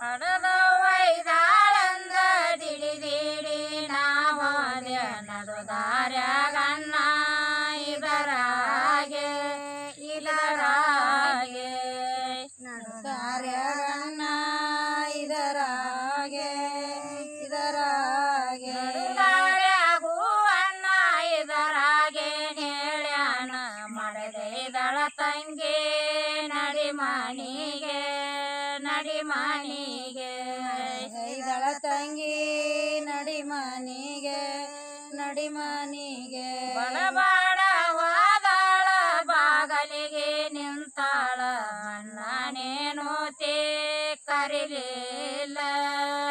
I don't know. ನಡಿಮಣಿಗೆ ಐದಳ ತಂಗಿ ನಡಿ ಮನಿಗೆ ನಡಿ ಮನಿಗೆ ಬಡಬಾಡ ಹೋದಾಳ ಬಾಗಲಿಗೆ ನಿಂತಾಳ. ಅಣ್ಣನೇನು ತೇ ಕರಿಲಿಲ್ಲ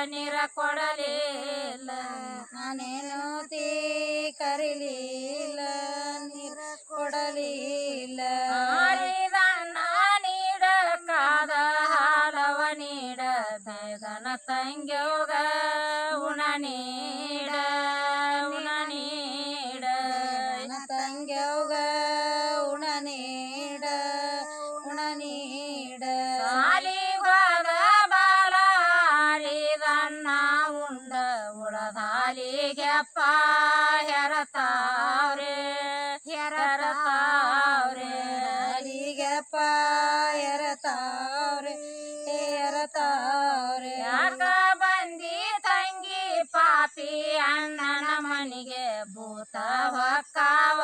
ನೀರ ಕೊಡಲಿಲ್ಲ. ನಾನೇನು ತೀ ಕರಿಲಿಲ್ಲ. ತಂಗ್ಯೋಗ ಉಣ ನೀಡ ಉಣ ನೀಡ ನನ್ನ ತಂಗ್ಯವ್ಗ ಉಣ ನೀಡ ಉಣ ನೀಡ ಸಾಲಿಗೋದ ಬಾಲ ಆರಿದಣ್ಣ ಉಂಡ ಉಳದಾಲಿಗೆಪ್ಪ ಹೆರತಾವ್ರೆ ಭೂತ ಹೊಕ್ಕಾವ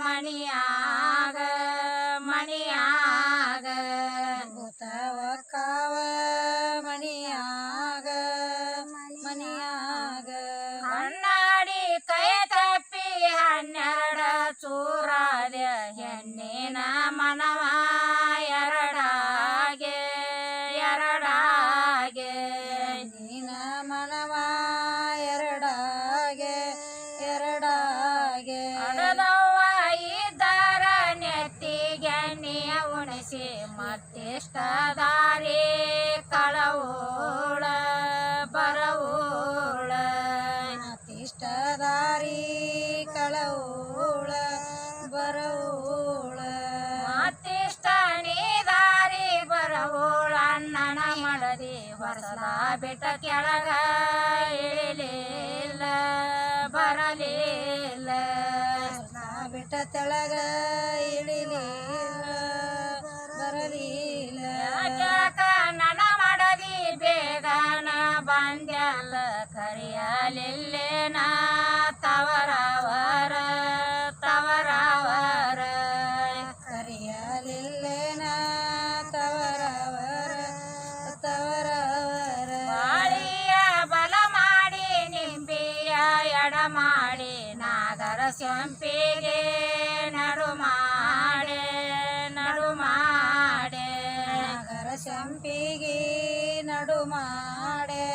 ಮಣಿಯಾಗ ಮಣಿಯಾಗ ಭೂತ ಒಕ್ಕಾವ ಮಣಿಯಾಗ ಮಣಿಯಾಗ ಕಣ್ಣಾಡಿ ಕೈ ತಪ್ಪಿ ಹನ್ನೆರಡ ಚೂರಾದ ಹೆಣ್ಣಿನ ಮನವ ಎರಡಾಗೆ ಎರಡಾಗೆ ಎರಡಾಗೆ ಅಡದವ್ವ ಇದ್ದಾರ ನೆತ್ತಿಗೆ ಉಣಿಸಿ ಮತ್ತಿಷ್ಟ ದಾರಿ ಕಳವೋಳ ಬರವೋಳ. ಮತ್ತಿಷ್ಟ ದಾರಿ ಕಳವೋಳ ಬರವೋಳ. ಮತ್ತಿಷ್ಟ ನೀ ದಾರಿ ಬರವೋಳ ಅಣ್ಣನ ಮಡದಿ ಹೊಸಲ ಬಿಟ್ಟ ಕೆಳಗ ಇಳಿಲಿಲ್ಲ. ನಾ ಬಿಟ್ಟ ತೆಳಗ ಇಳಿಲಿಲ್ಲ ಸಂಪಿಗೆ ನಡು ಮಾಡೆ ನಡುಮಾಡೆ ನಡುಮಾಡೆ ನಗರ ಸೊಂಪಿಗೆ ನಡುಮಾಡೆ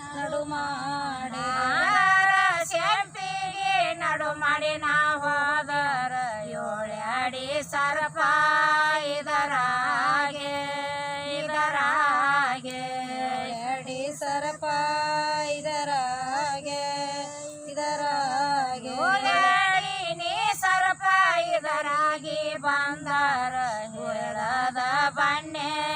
ನಡುಮಾಡೆ ಸಂಪಿಗೆ ನಡು ನಡುಮಾಡೆ one.